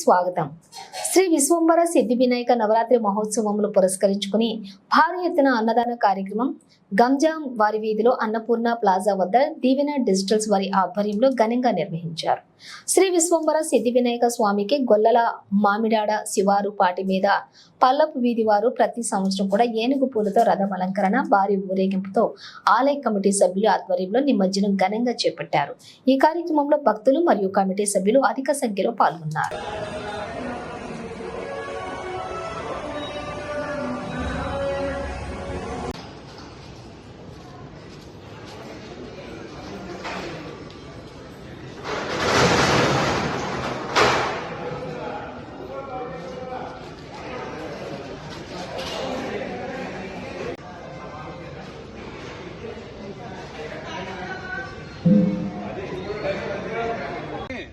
స్వాగతం శ్రీ విశ్వంబర సిద్ధి వినాయక నవరాత్రి మహోత్సవములు పురస్కరించుకుని భారీ ఎత్తున అన్నదాన కార్యక్రమం గంజాం వారి వీధిలో అన్నపూర్ణ ప్లాజా వద్ద దీవెన డిజిటల్స్ వారి ఆధ్వర్యంలో ఘనంగా నిర్వహించారు. శ్రీ విశ్వంబర సిద్ధి వినాయక స్వామికి గొల్లల మామిడాడ శివారు పాటి మీద పల్లపు వీధి వారు ప్రతి సంవత్సరం కూడా ఏనుగు పూలతో రథం అలంకరణ భారీ ఊరేగింపుతో ఆలయ కమిటీ సభ్యులు ఆధ్వర్యంలో నిమజ్జనం ఘనంగా చేపట్టారు. ఈ కార్యక్రమంలో భక్తులు మరియు కమిటీ సభ్యులు అధిక సంఖ్యలో పాల్గొన్నారు.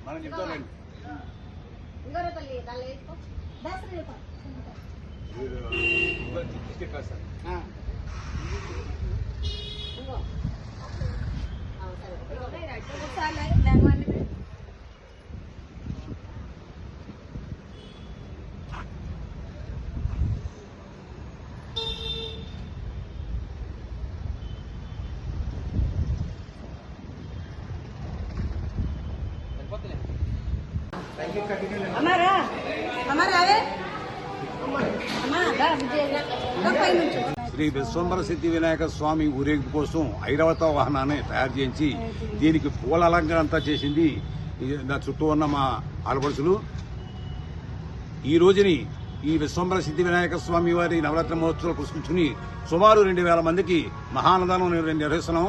మనం చెప్తామండి ఇంగోరేపల్లి దానిలో అమ్మారా? శ్రీ విశ్వంబర సిద్ధి వినాయక స్వామి ఊరేగింపు కోసం ఐరావత వాహనాన్ని తయారు చేయించి దీనికి పూల అలంకరణ అంతా చేసింది నా చుట్టూ ఉన్న మా ఆడపడుచులు. ఈ రోజుని ఈ విశ్వంబర సిద్ధి వినాయక స్వామి వారి నవరాత్రి మహోత్సవాలు పురస్కరించుకుని సుమారు రెండు వేల మందికి మహాన్నదానం నిర్- నిర్వహిస్తున్నాం.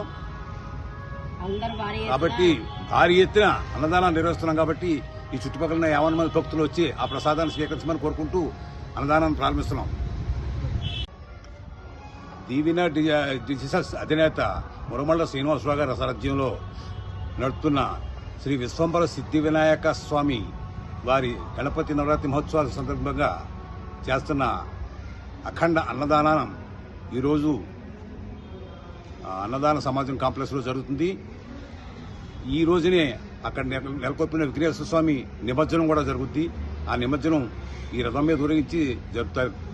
కాబట్టి భారీ ఎత్తున అన్నదానాన్ని నిర్వహిస్తున్నాం కాబట్టి ఈ చుట్టుపక్కల ఉన్న యావన్ మంది భక్తులు వచ్చి ఆ ప్రసాదాన్ని స్వీకరించమని కోరుకుంటూ అన్నదానాన్ని ప్రారంభిస్తున్నాం. దీవిన డిజిసస్ అధినేత మురమల్ల శ్రీనివాసరావు గారి సారథ్యంలో నడుపుతున్న శ్రీ విశ్వంబర సిద్ధి వినాయక స్వామి వారి గణపతి నవరాత్రి మహోత్సవాల సందర్భంగా చేస్తున్న అఖండ అన్నదానం ఈరోజు అన్నదాన సమాజం కాంప్లెక్స్లో జరుగుతుంది. ఈ రోజునే అక్కడ నెలకొల్పిన విఘ్నేశ్వర స్వామి నిమజ్జనం కూడా జరుగుద్ది. ఆ నిమజ్జనం ఈ రథం మీద ఊరేగించి జరుపుతారు.